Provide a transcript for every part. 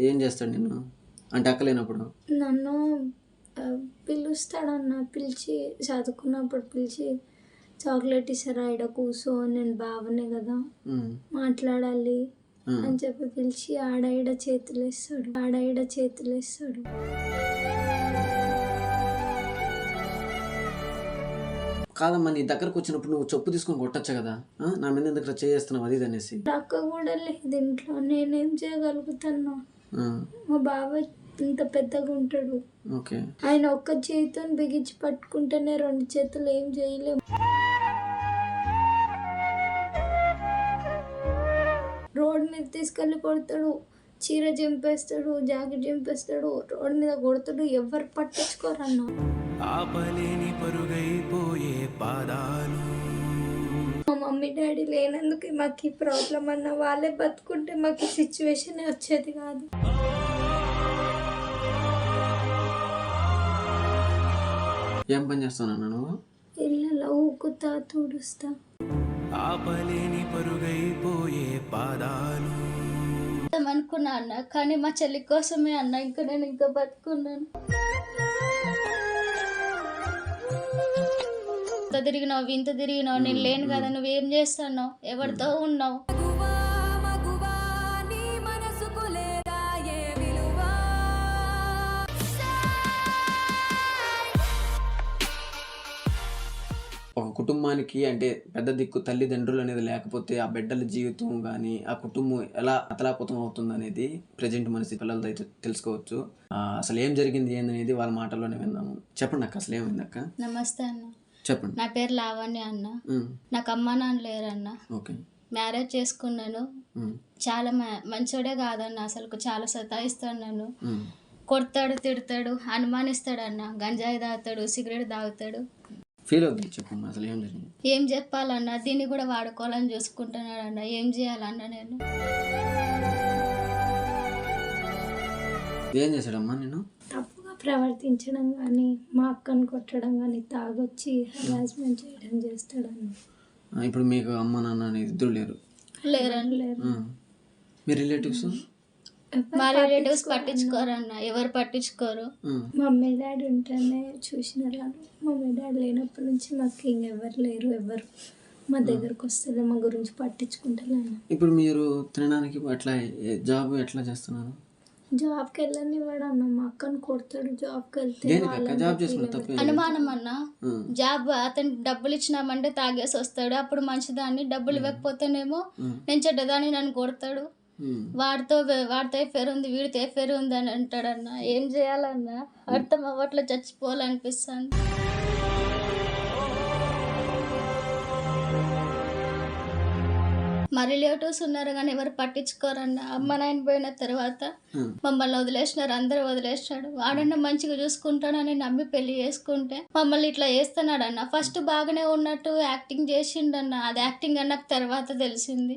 ఏం చేస్తాడు నిన్ను? అంటే అక్క లేనప్పుడు నన్ను పిలుస్తాడన్న పిలిచి చదువుకున్నప్పుడు పిలిచి చాక్లెట్ ఇస్తారా ఈడ కూర్చో నేను బావనే కదా మాట్లాడాలి. అని చెప్పి పిలిచి ఆడ ఈడ చేతులు వేస్తాడు ఆడ ఈడ చేతులు వేస్తాడు కాదమ్మా నీ దగ్గరకు వచ్చినప్పుడు నువ్వు చెప్పు తీసుకొని కొట్టచ్చు కదా? నా మీద ఎందుకు చేస్తున్నావు? అది అనేసి. అక్క కూడా లేదు ఇంట్లో. నేనేం చేయగలుగుతాను? మా బావ ఇంత పెద్దగా ఉంటాడు. ఓకే. ఆయన ఒక్క చేతితో బిగించి పట్టుకుంటేనే రెండు చేతులు ఏం చేయలేము రోడ్ మీద తీసుకెళ్ళి కొడతాడు. చీర చింపేస్తాడు జాకెట్ చింపేస్తాడు. రోడ్ మీద కొడతాడు. ఎవరు పట్టించుకోరన్న? ఆపలేని పరుగైపోయే పాదాలు. మమ్మీ డాడీ లేనందుకు మాకు ఈ ప్రాబ్లం అన్న వాళ్ళే బతుకుంటే మాకు ఈ సిచ్యువేషన్ వచ్చేది కాదు. ఏం పని చేస్తావు నువ్వు? ఇళ్ళలో ఊకుతా తుడుస్తా ఆపలేని పరుగైపోయే పాదాలు. అనుకున్నా అన్న కానీ మా చెల్లి కోసమే అన్న ఇంకా నేను ఇంకా బతుకున్నాను. ఇంత తిరిగినావు ఇంత తిరిగినావు నేను లేను కదా నువ్వేం చేస్తున్నావు? ఎవరితో ఉన్నావు? ఒక కుటుంబానికి అంటే పెద్ద దిక్కు తల్లిదండ్రులు అనేది లేకపోతే ఆ బిడ్డల జీవితం కానీ ఆ కుటుంబం ఎలా అతలాకుతం అవుతుంది అనేది ప్రజెంట్ మన పిల్లలతో అయితే తెలుసుకోవచ్చు. అసలు ఏం జరిగింది ఏందనేది వాళ్ళ మాటల్లోనే విందాము. చెప్పండి అక్క అసలు ఏమైంది అక్క? నమస్తే అన్న. చెప్పండి. నా పేరు లావణ్య అన్న. నాకు అమ్మ నాన్న లేరన్న. ఓకే. మ్యారేజ్ చేసుకున్నాను. చాలా మంచోడే కాదన్న. అసలు చాలా సతాయిస్తాడు నన్ను. కొడతాడు తిడతాడు అనుమానిస్తాడు అన్న గంజాయి తాగుతాడు సిగరెట్ తాగుతాడు. ఫీల్ అవుతుంది. చెప్పమ్మా అసలు ఏం జరిగింది? ఏం చెప్పాలన్నా? దీన్ని కూడా వాడుకోవాలని చూసుకుంటున్నాడు అన్న ఏం చేయాలన్న నేను? ఏం చేశాడమ్మా నేను ప్రవర్తించడం కానీ మా అక్కను కొట్టడం కానీ తాగొచ్చి హరాస్మెంట్ చేయడం చేస్తాడన్న ఇప్పుడు మీకు అమ్మ నాన్న అనేది ఇద్దరు లేరు. లేరని లేరు. మీ రిలేటివ్స్? మా రిలేటివ్స్ పట్టించుకోరన్న? ఎవరు పట్టించుకోరు. మమ్మీ డాడీ ఉంటేనే చూసిన రాను మమ్మీ డాడీ లేనప్పటి నుంచి మాకు ఇంకెవరు లేరు ఎవరు మా దగ్గరకు వస్తే మా గురించి పట్టించుకుంటలేను ఇప్పుడు మీరు తినడానికి అట్లా జాబ్ ఎట్లా చేస్తున్నారు? జాబ్కి వెళ్ళని వాడు అన్న మా అక్కను కొడతాడు జాబ్కి వెళ్తే దేనికి అక్క? జాబ్ తప్పే అనుమానం అన్న. జాబ్ అతను డబ్బులు ఇచ్చినామంటే తాగేసి వస్తాడు. అప్పుడు మంచిదాన్ని. డబ్బులు ఇవ్వకపోతేనేమో నేను చెడ్డదాన్ని నన్ను కొడతాడు. వాడితో వాడితో ఎఫేర్ ఉంది? వీడితో ఎఫేర్ ఉంది అని అంటాడన్న. ఏం చేయాలన్నా? అర్థం అవ్వట్లో చచ్చిపోవాలనిపిస్తుంది. మా రిలేటివ్స్ ఉన్నారు కానీ ఎవరు పట్టించుకోరన్న అమ్మ నాయన పోయిన తర్వాత మమ్మల్ని వదిలేసినారు అందరూ వదిలేసినాడు వాడన్న మంచిగా చూసుకుంటాడని నమ్మి పెళ్ళి చేసుకుంటే మమ్మల్ని ఇట్లా చేస్తున్నాడు అన్న ఫస్ట్ బాగానే ఉన్నట్టు యాక్టింగ్ చేసిండన్న. అది యాక్టింగ్ అన్న తర్వాత తెలిసింది.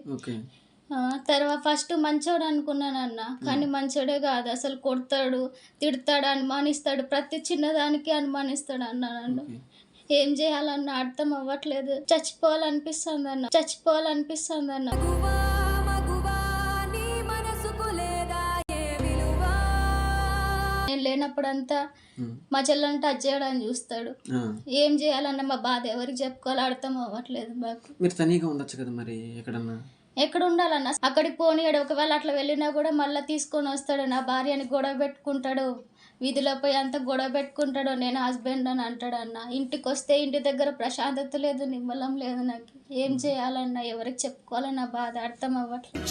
తర్వాత ఫస్ట్ మంచోడు అనుకున్నాను అన్న కానీ మంచోడే కాదు అసలు కొడతాడు తిడతాడు అనుమానిస్తాడు ప్రతి చిన్నదానికి అనుమానిస్తాడు అన్న నన్ను ఏం చేయాలన్న అర్థం అవ్వట్లేదు. చచ్చిపోవాలనిపిస్తుంది అన్న చచ్చిపోవాలనిపిస్తుంది అన్న నేను లేనప్పుడంతా మా చెల్లెని టచ్ చేయడానికి చూస్తాడు. ఏం చేయాలన్న మా బాధ ఎవరికి చెప్పుకోవాలో అర్థం అవ్వట్లేదు మాకు. మీరు తనీగా ఉండొచ్చు కదా మరి ఎక్కడన్నా? ఎక్కడ ఉండాలన్న. అక్కడికి పోనీయడు. ఒకవేళ అట్లా వెళ్ళినా కూడా మళ్ళీ తీసుకొని వస్తాడు. నా భార్యని గొడవ పెట్టుకుంటాడు. వీధిలో పోయి అంత గొడవ పెట్టుకుంటాడు నేను హస్బెండ్ అని అంటాడు అన్న. ఇంటికి వస్తే ఇంటి దగ్గర ప్రశాంతత లేదు నిమ్మలం లేదు నాకు. ఏం చేయాలన్నా ఎవరికి చెప్పుకోవాలన్న నా బాధ అర్థం అవ్వట్లేదు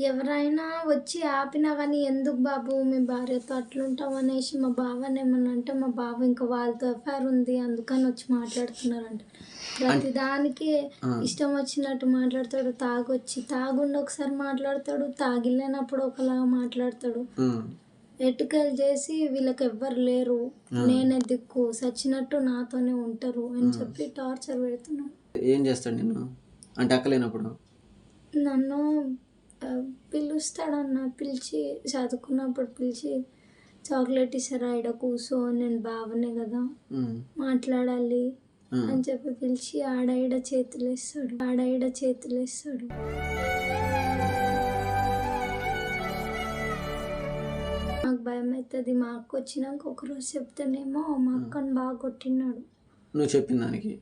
ఎవరైనా వచ్చి ఆపినా కానీ ఎందుకు బాబు? మీ భార్యతో అట్లుంటావు అనేసి మా బావని ఏమన్నా అంటే మా బావ ఇంకా వాళ్ళతో ఎఫ్ఐఆర్ ఉంది అందుకని వచ్చి మాట్లాడుతున్నారంట. ప్రతిదానికి ఇష్టం వచ్చినట్టు మాట్లాడతాడు. తాగొచ్చి తాగుండి ఒకసారి మాట్లాడతాడు. తాగిలేనప్పుడు ఒకలాగా మాట్లాడతాడు. ఎటుకలు చేసి వీళ్ళకి ఎవ్వరు లేరు. నేనే దిక్కు సచ్చినట్టు నాతోనే ఉంటారు అని చెప్పి టార్చర్ పెడుతున్నాడు. ఏం చేస్తాడు నిన్ను? అంటే అక్క లేనప్పుడు నన్ను పిలుస్తాడన్న. పిలిచి చదువుకున్నప్పుడు పిలిచి చాక్లెట్ ఇస్తారా ఈడ కూర్చో నేను బావనే కదా. మాట్లాడాలి. అని చెప్పి పిలిచి ఆడ ఈడ చేతులు వేస్తాడు ఆడ ఈడ చేతులు వేస్తాడు నాకు భయం అవుతుంది మా అక్క వచ్చినాక ఒకరోజు చెప్తేనేమో మా అక్కని బాగా కొట్టినాడు. నువ్వు చెప్పిన దానికి.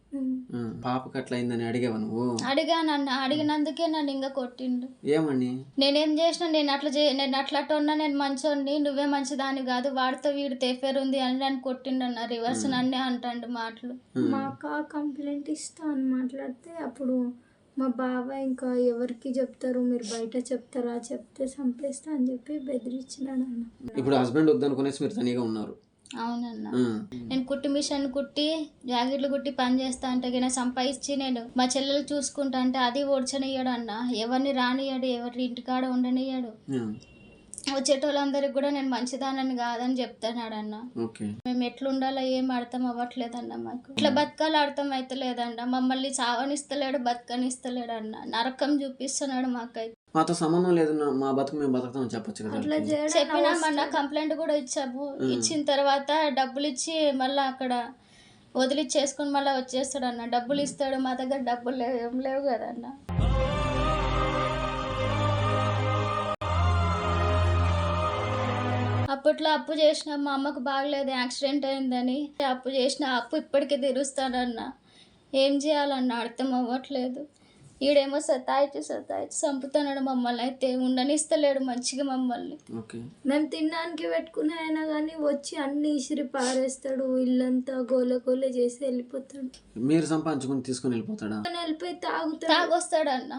పాపకి అట్లా అయిందని అడిగావా నువ్వు? అడిగానన్న అడిగినందుకే నన్ను ఇంకా కొట్టిండు. ఏమని? నేనేం చేసినా నేను అట్లా చే నేను అట్లా అట్లా ఉన్నా నేను మంచోడిని నువ్వే మంచిదాని కాదు వాడితో వీడితో ఎఫేర్ ఉంది అని నన్ను కొట్టిండు అన్న రివర్స్ నన్నే అంటాడు మాటలు. మా అక్క కంప్లైంట్ ఇస్తా అని మాట్లాడితే అప్పుడు మా బావ ఇంకా ఎవరికి చెప్తారు మీరు బయట చెప్తారా చెప్తే చంపేస్తా అని చెప్పి బెదిరించినాడు అన్న ఇప్పుడు హస్బెండ్ వద్దనుకునేసి మీరు తనిగా ఉన్నారు. అవునన్న. నేను కుట్టి మిషన్ కుట్టి జాకెట్లు కుట్టి పని చేస్తా అంటే గిన సంపాదించి నేను మా చెల్లెలు చూసుకుంటా అంటే అది ఓడ్చనియ్యాడు అన్న ఎవరిని రానియ్యాడు ఎవరి ఇంటికాడ ఉండనియ్యాడు. వచ్చేటోళ్ళందరికి కూడా నేను మంచిదానని కాదని చెప్తున్నాడు అన్న ఓకే. మేము ఎట్లుండాలో ఏం అర్థం అవ్వట్లేదన్న మాకు. ఇట్లా బతకాలి అర్థం అయితలేదన్న. మమ్మల్ని చావనిస్తలేడు బతకనిస్తలేడు అన్న నరకం చూపిస్తున్నాడు మాకైతే. మాతో సంబంధం లేదు నా- మా బతుకు మేము బతుకుతామని చెప్పొచ్చు కదా చెప్పినామన్న కంప్లైంట్ కూడా ఇచ్చాము. ఇచ్చిన తర్వాత డబ్బులు ఇచ్చి మళ్ళీ అక్కడ వదిలిచ్చేసుకుని మళ్ళీ వచ్చేస్తాడు అన్న డబ్బులు ఇస్తాడు మా దగ్గర డబ్బులు లేవు. ఏం లేవు కదన్న. అప్పట్లో అప్పు చేసిన మా అమ్మకు బాగలేదు యాక్సిడెంట్ అయిందని. అప్పు చేసిన అప్పు ఇప్పటికీ తీరుస్తానన్న ఏం చేయాలన్న అర్థం అవ్వట్లేదు. ఈడేమో సతాయిచ్చి సతాయిచ్చి చంపుతున్నాడు మమ్మల్ని. అయితే ఉండనిస్తలేడు మంచిగా మమ్మల్ని. ఓకే. మేము తినడానికి పెట్టుకునే అయినా కానీ వచ్చి అన్ని ఇసిరి పారేస్తాడు. ఇల్లంతా గోల గోల చేసి వెళ్ళిపోతాడు. మీరు సంపాదించుకుని తీసుకొని వెళ్ళిపోతాడా? వెళ్ళిపోయి తాగుతాడు. తాగొస్తాడు అన్న.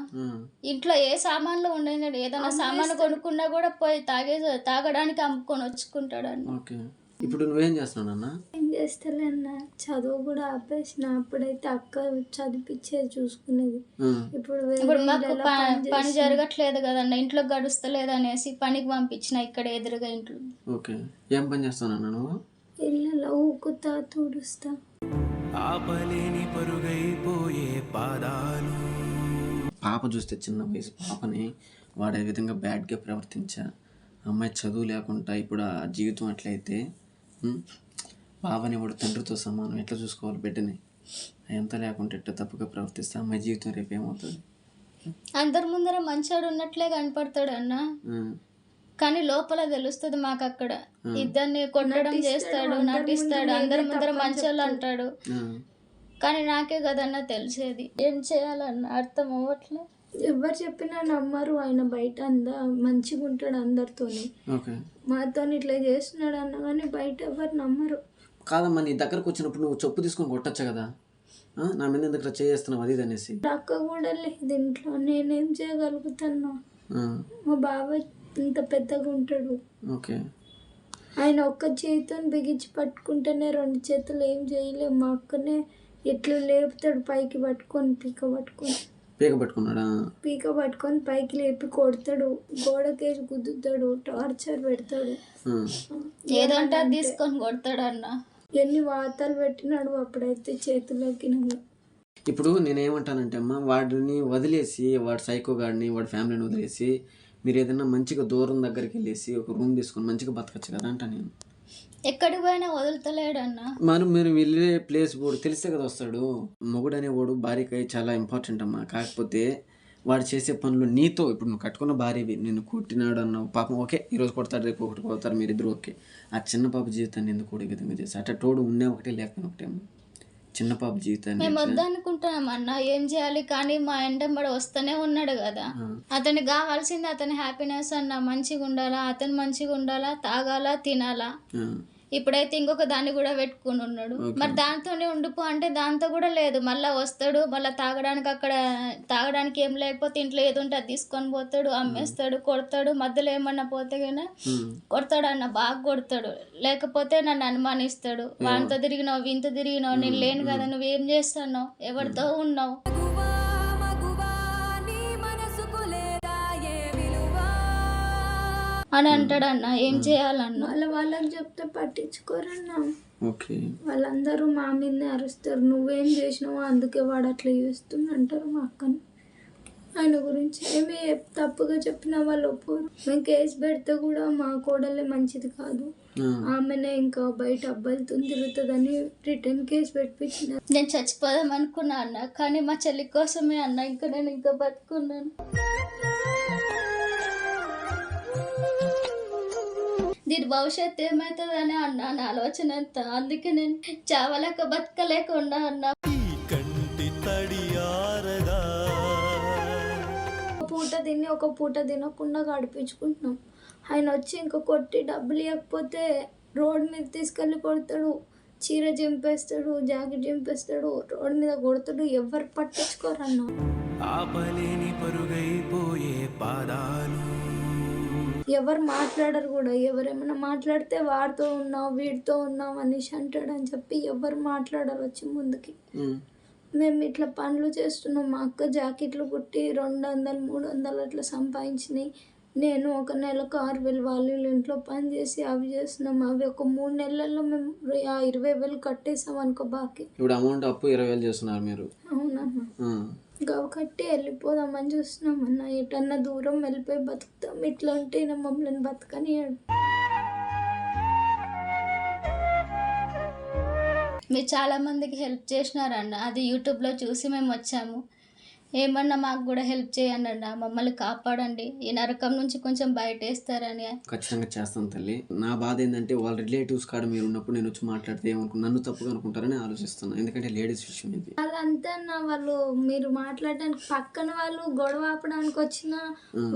ఇంట్లో ఏ సామాన్లు ఉండేది? ఏదైనా సామాన్ కొనుక్కున్నా కూడా పోయి తాగే తాగడానికి అమ్ముకొని వచ్చుకుంటాడు అన్న ఓకే. ఇప్పుడు నువ్వేం చేస్తున్నావు అన్న ఏం చేస్తలే అన్న. చదువు కూడా ఆపేసిన. అప్పుడైతే అక్క చదివిపించేది చూసుకునేది. ఇప్పుడు వేరే ఇప్పుడు మాకు ఇళ్ళలో ప- పని జరగట్లేదు కదన్న ఇంట్లో గడుస్తలేదు అనేసి పనికి పంపించిన ఇక్కడ ఎదురుగా ఇంట్లో. ఓకే. ఏం పని చేస్తానన్నా నువ్వు? ఇళ్ళలో ఊకుతా తుడుస్తా. ఆపలేని పరుగైపోయే పాదాలు. పాప చూస్తే చిన్న వయసు. పాపని వాడు ఏ విధంగా బ్యాడ్గా ప్రవర్తించా? అమ్మాయి చదువు లేకుండా ఇప్పుడు ఆ జీవితం అట్లయితే ఉమ్, బావని వాడు తండ్రితో సమానం? ఎట్లా చూసుకోవాలి బిడ్డని? ఎంత లేకుంటే ఎట్లా తప్పుగా ప్రవర్తిస్తే అమ్మాయి జీవితం రేపు ఏమవుతుంది? అందరి ముందర మంచోడు ఉన్నట్లే కనపడతాడు అన్న. కానీ లోపల తెలుస్తుంది మాకు అక్కడ ఇద్దరిని కొట్టడం చేస్తాడు నటిస్తాడు అందరి ముందర మంచోళ్ళు అంటాడు. కానీ నాకే కదన్న తెలిసేది. ఏం చేయాలన్న అర్థం అవ్వట్లే. ఎవరు చెప్పినా నమ్మరు. ఆయన బయట అంద మంచిగా ఉంటాడు అందరితోని. ఓకే. మాతో ఇట్లా చేస్తున్నాడు అన్న కానీ బయట ఎవరు నమ్మరు. కాదమ్మా నీ దగ్గరకు వచ్చినప్పుడు నువ్వు చెప్పు తీసుకొని కొట్టచ్చు కదా? నా మీద ఎందుకు చేస్తున్నావు? అది అనేసి. అక్క కూడా లేదు ఇంట్లో. నేనేం చేయగలుగుతాను? మా బావ ఇంత పెద్దగా ఉంటాడు. ఓకే. ఆయన ఒక్క చేతితో బిగించి పట్టుకుంటేనే రెండు చేతులు ఏం చేయలేము మా అక్కనే ఎట్లా లేపుతాడు పైకి పట్టుకొని పీక పట్టుకొని. పీక పట్టుకున్నాడా? పీక పట్టుకొని పైకి లేపి కొడతాడు. గోడకేసి గుద్దుతాడు. టార్చర్ పెడతాడు. ఏదంటే అది తీసుకొని కొడతాడు అన్న ఎన్ని వాతాలు పెట్టినాడు అప్పుడైతే చేతుల్లోకి నాకు ఇప్పుడు నేనేమంటానంటే అమ్మా వాడిని వదిలేసి వాడి సైకో గాడిని వాడి ఫ్యామిలీని వదిలేసి మీరు ఏదైనా మంచిగా దూరం దగ్గరికి వెళ్ళేసి ఒక రూమ్ తీసుకొని మంచిగా బతకచ్చు కదా అంట నేను. ఎక్కడికి పోయినా వదులుతలేడు అన్న మనం మీరు వెళ్ళే ప్లేస్ వాడు తెలిస్తే కదా వస్తాడు. మొగుడు అనేవాడు భార్యకి చాలా ఇంపార్టెంట్ అమ్మా. కాకపోతే వాడు చేసే పనులు నీతో ఇప్పుడు నువ్వు కట్టుకున్న భార్యవి నిన్ను కొట్టినాడు అన్నావు పాపం ఓకే ఈరోజు కొడతాడు రేపు ఒకటి కొడతారు మీరిద్దరు ఓకే. ఆ చిన్న పాప జీవితాన్ని ఎందుకు కూడా విధంగా చేసి అట్లా తోడు ఉండే ఒకటే లేకపోయినా ఒకటే అమ్మా. చిన్న పాప జీవితాన్ని మేము వద్దనుకుంటున్నాం అన్న ఏం చేయాలి? కానీ మా ఎండమ్మడు వస్తూనే ఉన్నాడు కదా. అతనికి కావాల్సింది అతని హ్యాపీనెస్ అన్న మంచిగా ఉండాలా అతను మంచిగా ఉండాలా తాగాలా? తినాలా? ఇప్పుడైతే ఇంకొక దాన్ని కూడా పెట్టుకుని ఉన్నాడు. మరి దాంతోనే ఉండిపో అంటే దాంతో కూడా లేదు. మళ్ళా వస్తాడు మళ్ళీ తాగడానికి అక్కడ తాగడానికి ఏం లేకపోతే ఇంట్లో ఏది ఉంటే అది తీసుకొని పోతాడు అమ్మేస్తాడు కొడతాడు. మధ్యలో ఏమన్నా పోతే ఉమ్, కొడతాడు అన్న బాగా కొడతాడు. లేకపోతే నన్ను అనుమానిస్తాడు. వానితో తిరిగినావు వీంతో తిరిగినావు నేను లేను కదా నువ్వేం చేస్తున్నావు? ఎవరితో ఉన్నావు? అని అంటాడు అన్న ఏం చేయాలన్న? వాళ్ళ వాళ్ళకి చెప్తే పట్టించుకోరన్నా. ఓకే. వాళ్ళందరూ మా మీదనే అరుస్తారు. నువ్వేం చేసినావో అందుకే వాడు అట్లా చేస్తుంది అంటారు మా అక్కని. ఆయన గురించి ఏమి తప్పుగా చెప్పిన వాళ్ళు ఒప్పుకోరు. మేము కేసు పెడితే కూడా మా కోడలే మంచిది కాదు. ఆమెనే ఇంకా బయట అబ్బాయిలతో తిరుగుతుందని రిటర్న్ కేసు పెట్టించిన నేను చచ్చిపోదాం అనుకున్నా అన్న. కానీ మా చెల్లి కోసమే అన్న. ఇంకా నేను ఇంకా బతుకున్నాను. దీని భవిష్యత్తు ఏమవుతుందని అన్న నా ఆలోచన అంతా అందుకే నేను చావలేక బతకలేకుండా అన్న. పూట తిని ఒక పూట తినకుండా గడిపించుకుంటున్నాం. ఆయన వచ్చి ఇంకా కొట్టి డబ్బులు ఇవ్వకపోతే రోడ్ మీద తీసుకెళ్ళి కొడతాడు. చీర చింపేస్తాడు జాకెట్ చింపేస్తాడు రోడ్ మీద కొడతాడు. ఎవరు పట్టించుకోరు అన్న ఆపలేని పరుగైపోయే పాదాలు. ఎవరు మాట్లాడరు కూడా. ఎవరేమైనా మాట్లాడితే వాడితో ఉన్నావు వీడితో ఉన్నావు అనేసి అంటాడు అని చెప్పి ఎవరు మాట్లాడరు వచ్చి ముందుకి మేము ఇట్లా పనులు చేస్తున్నాం. మా అక్క జాకెట్లు కుట్టి రెండు వందలు మూడు వందలు అట్లా సంపాదించినాయి. నేను ఒక నెలకు ఆరు వేలు వాళ్ళ ఇంట్లో పని చేసి అవి చేస్తున్నాం. అవి ఒక మూడు నెలల్లో మేము ఆ ఇరవై వేలు కట్టేసాం అనుకో బాకీ. ఇప్పుడు అమౌంట్ అప్పు ఇరవై వేలు చేస్తున్నారు మీరు. అవునమ్మా. గవ కట్టి వెళ్ళిపోదామని చూస్తున్నాం అన్న. ఎటన్నా దూరం వెళ్ళిపోయి బతుకుతాం. ఇట్లా ఉంటే మమ్మల్ని బతకని మీరు చాలామందికి హెల్ప్ చేసినారన్న. అది యూట్యూబ్లో చూసి మేము వచ్చాము. ఏమన్నా మాకు కూడా హెల్ప్ చేయండి అన్న మమ్మల్ని కాపాడండి. ఈ నరకం నుంచి కొంచెం బయట వేస్తారని ఖచ్చితంగా చేస్తాను తల్లి. నా బాధ ఏంటంటే వాళ్ళ రిలేటివ్స్ కాడ మీరు ఉన్నప్పుడు నేను వచ్చి మాట్లాడితే ఏమనుకున్నా నన్ను తప్పుగా అనుకుంటారని ఆలోచిస్తున్నాను ఎందుకంటే లేడీస్ విషయం ఇది. వాళ్ళంతా అన్న వాళ్ళు మీరు మాట్లాడడానికి పక్కన వాళ్ళు గొడవ ఆపడానికి వచ్చిన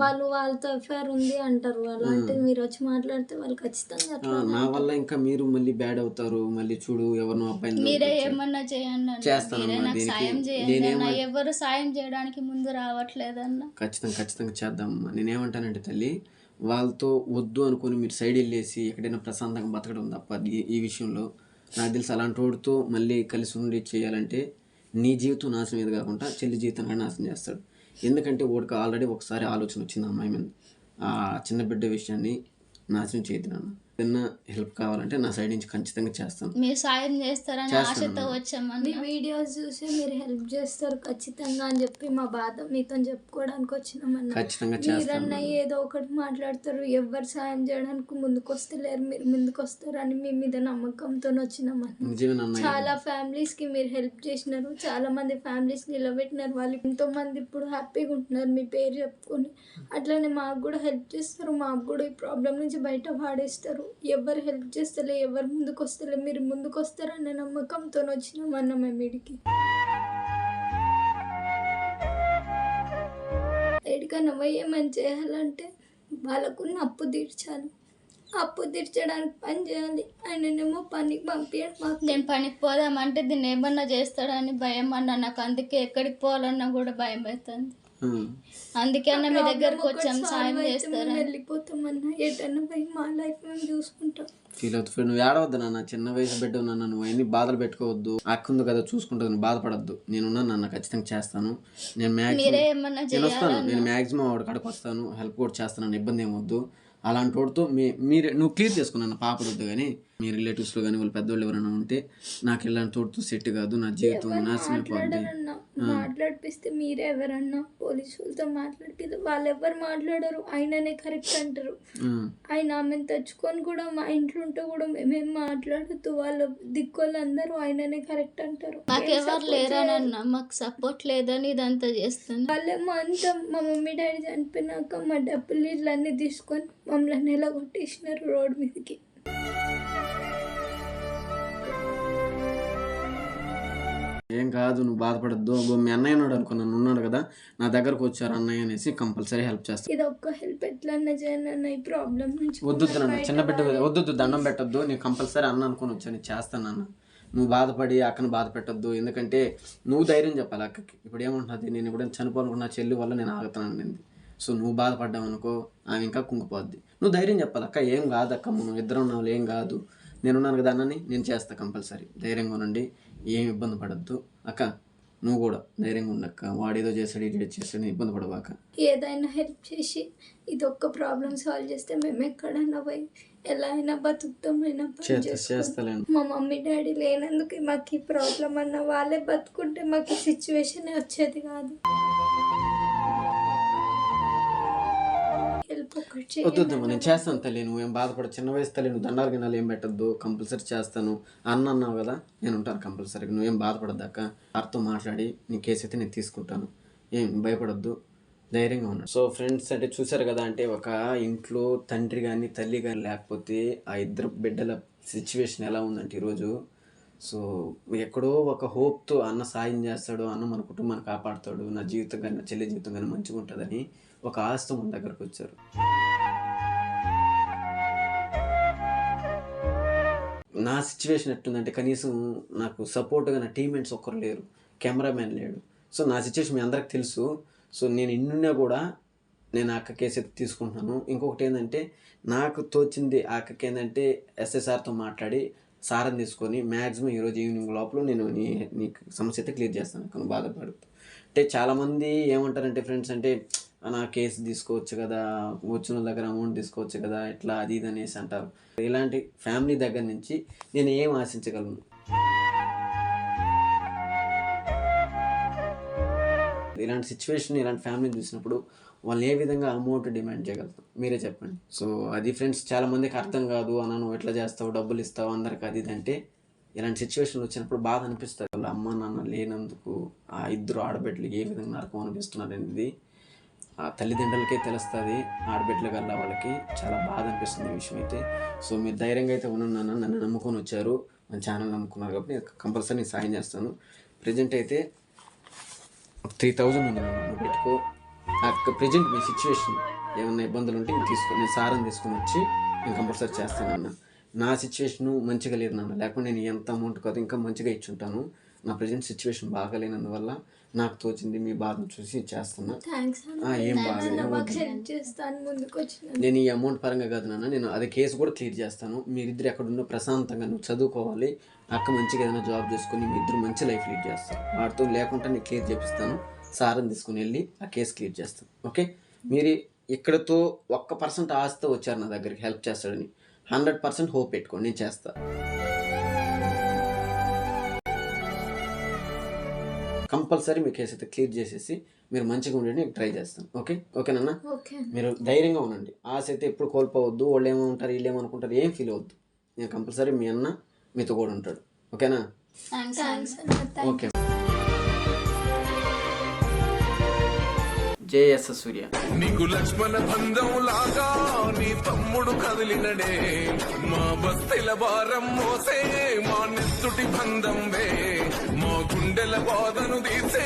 వాళ్ళు వాళ్ళతో ఎఫ్ఐఆర్ ఉంది అంటారు. అలాంటిది మీరు వచ్చి మాట్లాడితే వాళ్ళు ఖచ్చితంగా నా వల్ల ఇంకా మీరు మళ్ళీ బ్యాడ్ అవుతారు. మళ్ళీ చూడు ఎవరినో అబ్బాయిని మీరే. ఏమన్నా చేయండి మీరే నాకు దీనికి. సాయం చేయండి చేయడానికి ముందు రావట్లేదన్న? ఖచ్చితంగా ఖచ్చితంగా చేద్దామమ్మా నేనేమంటానంటే తల్లి వాళ్ళతో వద్దు అనుకొని మీరు సైడ్ వెళ్ళేసి ఎక్కడైనా ప్రశాంతంగా బతకడం తప్ప ఈ- ఈ విషయంలో నాకు తెలిసి అలాంటి వాడితో మళ్ళీ కలిసి ఉండి చేయాలంటే నీ జీవితం నాశనం ఏది కాకుండా చెల్లి జీవితం నాశనం చేస్తాడు. ఎందుకంటే వాడికి ఆల్రెడీ ఒకసారి ఆలోచన వచ్చింది అమ్మాయి మీద. ఆ చిన్న బిడ్డ విషయాన్ని నాశనం చేయదు ఏదైనా హెల్ప్ కావాలంటే నా సైడ్ నుంచి ఖచ్చితంగా చేస్తాను. మీరు సాయం చేస్తారని. ఆశతో మీ వచ్చామన్న? వీడియోస్ చూసి మీరు హెల్ప్ చేస్తారు ఖచ్చితంగా అని చెప్పి మా బాధ మీతో చెప్పుకోవడానికి వచ్చినామన్న. ఖచ్చితంగా చేస్తాను మీరన్నా ఏదో ఒకటి మాట్లాడతారు ఎవరు సాయం చేయడానికి ముందుకు వస్తలేరు మీరు ముందుకు వస్తారని మీ మీద నమ్మకంతో వచ్చినామన్న. చాలా ఫ్యామిలీస్కి మీరు హెల్ప్ చేసినారు చాలా మంది ఫ్యామిలీస్ నిలబెట్టినారు వాళ్ళు ఎంతో మంది ఇప్పుడు హ్యాపీగా ఉంటున్నారు మీ పేరు చెప్పుకొని. అట్లనే మాకు కూడా హెల్ప్ చేస్తారు మాకు కూడా ఈ ప్రాబ్లం నుంచి బయట పాడేస్తారు. ఎవరు హెల్ప్ చేస్తలే ఎవరు ముందుకు వస్తలే మీరు ముందుకు వస్తారన్న నమ్మకంతో వచ్చినామన్న మేము ఇడికి ఎడికన్నా పోయి ఏమని చేయాలంటే వాళ్ళకున్న అప్పు తీర్చాలి. అప్పు తీర్చడానికి పని చేయాలి. ఆయననేమో పనికి పంపించడం మాకు. నేను పనికి పోదామంటే దీన్ని ఏమన్నా చేస్తాడని భయం అన్న. నాకు అందుకే ఎక్కడికి పోవాలన్నా కూడా భయం అవుతుంది ఆ. అందుకే అన్న మీ దగ్గరకు వచ్చాం సాయం చేస్తారని వెళ్ళిపోతామన్నా. ఎటన్నా పోయి మా లైఫ్ మేము చూసుకుంటాం. ఫీల్ అవుతుంది నువ్వు ఏడవద్దు నాన్న. చిన్న వయసు బిడ్డ నాన్న. నువ్వు ఎన్ని బాధలు పెట్టుకోవద్దు. అక్క ఉంది కదా చూసుకుంటుంది. నువ్వు బాధపడద్దు. నేనున్నాను నాన్న ఖచ్చితంగా చేస్తాను. నేను మ్యాక్సిమం నేను వస్తాను. నేను మ్యాక్సిమం ఆవిడ కాడికి వస్తాను. హెల్ప్ కూడా చేస్తాను. ఇబ్బంది ఏమొద్దు అలాంటి వాడితో మీ మీరు నువ్వు క్లియర్ చేసుకున్నాను పాపడొద్దు కానీ మీ రిలేటివ్స్లో కానీ వాళ్ళ పెద్దవాళ్ళు ఎవరైనా ఉంటే నాకు ఇలాంటి తోడుతో సెట్ కాదు నా జీవితం నాశనం అయిపోద్ది. మాట్లాడిపిస్తే మీరే ఎవరన్నా పోలీసు వాళ్ళతో మాట్లాడిపిస్తే వాళ్ళు ఎవరు మాట్లాడరు ఆయననే కరెక్ట్ అంటారు. ఆయన ఆమెను తెచ్చుకొని కూడా మా ఇంట్లో ఉంటే కూడా మేమేం మాట్లాడుతూ వాళ్ళ దిక్కోళ్ళందరూ ఆయననే కరెక్ట్ అంటారు. మాకెవరు లేరనన్న మాకు సపోర్ట్ లేదని ఇదంతా చేస్తుంది. వాళ్ళేమో అంతా మా మమ్మీ డాడీ చనిపోయినాక మా డబ్బులు ఇట్లన్నీ తీసుకొని మమ్మల్ని ఎలా కొట్టేసినారు రోడ్ మీదకి. ఏం కాదు నువ్వు బాధపడద్దు. గో మీ అన్నయ్య ఉన్నాడు అనుకో నన్ను ఉన్నాడు కదా. నా దగ్గరకు వచ్చారు అన్నయ్య అనేసి కంపల్సరీ హెల్ప్ చేస్తాను ఇది ఒక్క హెల్ప్ ఎట్లన్నా అన్న ఈ ప్రాబ్లం నుంచి వద్దు నాన్న చిన్న బిడ్డ వద్దు దండం పెట్టద్దు. నేను కంపల్సరీ అన్న అనుకుని వచ్చాను చేస్తాను అన్న నువ్వు బాధపడి అక్కను బాధ పెట్టద్దు. ఎందుకంటే నువ్వు ధైర్యం చెప్పాలి అక్కకి. ఇప్పుడు ఏమంటుంది నేను ఎప్పుడైనా చనిపోవాలనుకున్న చెల్లి వల్ల నేను ఆగుతాను అనింది. సో నువ్వు బాధపడ్డావు అనుకో ఆమె ఇంకా కుంగిపోద్ది. నువ్వు ధైర్యం చెప్పాలి అక్క ఏం కాదు అక్క మనం ఇద్దరం ఉన్నాం ఏం కాదు. నేనున్నాను కదా అన్నని నేను చేస్తా కంపల్సరీ. ధైర్యంగా ఉండండి. ఏం ఇబ్బంది పడద్దు. అక్క నువ్వు కూడా ధైర్యంగా ఉండక్క. వాడేదో చేస్తాడు ఇది చేస్తాడు ఇబ్బంది పడవాక ఏదైనా హెల్ప్ చేసి ఇది ఒక్క ప్రాబ్లం సాల్వ్ చేస్తే మేము ఎక్కడైనా పోయి ఎలా అయినా బతుకుతాం అయినా పని చేస్తా చేసుకుంటాం. చేస్తాలేను. మా మమ్మీ డాడీ లేనందుకు మాకు ఈ ప్రాబ్లం అన్న వాళ్ళే బతుకుంటే మాకు సిచ్యువేషన్ వచ్చేది కాదు. వద్దు నేను చేస్తాను తల్లి నువ్వు ఏం బాధపడ చిన్న వయసు తల్లి నువ్వు దండాలు గిన్నాలు ఏం పెట్టద్దు కంపల్సరీ చేస్తాను. అన్న అన్నావు కదా నేను ఉంటాను కంపల్సరీగా నువ్వేం బాధపడద్దు అక్క. వారితో మాట్లాడి నీ కేసు అయితే నేను తీసుకుంటాను. ఏం భయపడద్దు ధైర్యంగా ఉన్నాడు సో ఫ్రెండ్స్ అంటే చూసారు కదా అంటే ఒక ఇంట్లో తండ్రి కానీ తల్లి కానీ లేకపోతే ఆ ఇద్దరు బిడ్డల సిచ్యువేషన్ ఎలా ఉందంటే ఈరోజు. సో ఎక్కడో ఒక హోప్తో అన్న సాయం చేస్తాడు అన్న మన కుటుంబాన్ని కాపాడుతాడు నా జీవితం కానీ నా చెల్లి జీవితం కానీ మంచిగా ఉంటుందని ఒక ఆశతో మన దగ్గరకు వచ్చారు. నా సిచ్యువేషన్ ఎట్టుందంటే కనీసం నాకు సపోర్ట్గా నా టీమ్మేట్స్ ఒక్కరు లేరు. కెమెరామ్యాన్ లేడు. సో నా సిచ్యువేషన్ మీ అందరికి తెలుసు. సో నేను ఇన్నున్నా కూడా నేను ఆ అక్క కేసు తీసుకుంటున్నాను. ఇంకొకటి ఏంటంటే నాకు తోచింది ఆ అక్కకి ఏంటంటే ఎస్ఎస్ఆర్తో మాట్లాడి సారం తీసుకొని మ్యాక్సిమం ఈరోజు ఈవినింగ్ లోపల నేను నీ నీకు సమస్య అయితే క్లియర్ చేస్తాను. అక్కడ నువ్వు అంటే చాలామంది ఏమంటారంటే ఫ్రెండ్స్ అంటే నా కేసు తీసుకోవచ్చు కదా వచ్చిన వాళ్ళ దగ్గర అమౌంట్ తీసుకోవచ్చు కదా ఇట్లా అది ఇది అనేసి అంటారు. ఇలాంటి ఫ్యామిలీ దగ్గర నుంచి నేను ఏం ఆశించగలను? ఇలాంటి సిచ్యువేషన్ ఇలాంటి ఫ్యామిలీని చూసినప్పుడు వాళ్ళు ఏ విధంగా అమౌంట్ డిమాండ్ చేయగలుగుతాం? మీరే చెప్పండి. సో అది ఫ్రెండ్స్ చాలామందికి అర్థం కాదు అన్న నువ్వు ఎట్లా చేస్తావు? డబ్బులు ఇస్తావు అందరికి అది ఇది అంటే ఇలాంటి సిచ్యువేషన్ వచ్చినప్పుడు బాధ అనిపిస్తుంది. వాళ్ళ అమ్మ నాన్న లేనందుకు ఆ ఇద్దరు ఆడబిడ్డలు ఏ విధంగా నరకం అనిపిస్తున్నారు అనేది తల్లిదండ్రులకే తెలుస్తుంది ఆడబిడ్డల వల్ల వాళ్ళకి చాలా బాధ అనిపిస్తుంది ఈ విషయం అయితే. సో మీరు ధైర్యంగా అయితే ఉన్నాను నన్ను నమ్ముకొని వచ్చారు. మన ఛానల్ నమ్ముకున్నారు కాబట్టి నేను కంపల్సరీ నేను సాయం చేస్తాను. ప్రజెంట్ అయితే త్రీ థౌజండ్ ఉంది పెట్టుకో. నువ్వు పెట్టుకో ప్రజెంట్ మీ సిచ్యువేషన్ ఏమైనా ఇబ్బందులు ఉంటే నేను తీసుకొని నేను సారం తీసుకొని వచ్చి నేను కంపల్సరీ చేస్తానన్న నా సిచ్యువేషను మంచిగా లేదు నాన్న లేకపోతే నేను ఎంత అమౌంట్ కాదు ఇంకా మంచిగా ఇచ్చుంటాను. నా ప్రజెంట్ సిచ్యువేషన్ బాగాలేనందువల్ల నాకు తోచింది మీ బాధను చూసి చేస్తున్నా. ఏం బాధ చేస్తాను నేను ఈ అమౌంట్ పరంగా కాదు నాన్న నేను అది కేసు కూడా క్లియర్ చేస్తాను. మీరిద్దరు ఎక్కడున్నా ప్రశాంతంగా నువ్వు చదువుకోవాలి. అక్క మంచిగా ఏదైనా జాబ్ చేసుకొని మీ ఇద్దరు మంచి లైఫ్ లీడ్ చేస్తారు. వాటితో లేకుండా నేను క్లియర్ చేపిస్తాను. సారం తీసుకుని వెళ్ళి ఆ కేసు క్లియర్ చేస్తాను. ఓకే? మీరు ఇక్కడతో ఒక్క పర్సెంట్ ఆశతో వచ్చారు నా దగ్గరికి హెల్ప్ చేస్తాడని. హండ్రెడ్ పర్సెంట్ హోప్ పెట్టుకోండి నేను చేస్తా. కంపల్సరీ మీ కేసు అయితే క్లియర్ చేసేసి మీరు మంచిగా ఉండేది ట్రై చేస్తాను. ఓకే? ఓకేనన్నా ఓకే మీరు ధైర్యంగా ఉండండి. ఆశ అయితే ఎప్పుడు కోల్పోవద్దు వాళ్ళు ఏమనుకుంటారు వీళ్ళు ఏమనుకుంటారు ఏం ఫీల్ అవ్వద్దు. నేను కంపల్సరీ మీ అన్న మీతో కూడా ఉంటాడు. ఓకేనా ఓకే. జేఎస్ సూర్య. నీకు లక్ష్మణ బంధం లాగా నీ తమ్ముడు కదిలినడే. మా బస్తెల భారం మోసే మా నెత్తుటి బంధం వే గుండెల బాధను తీసే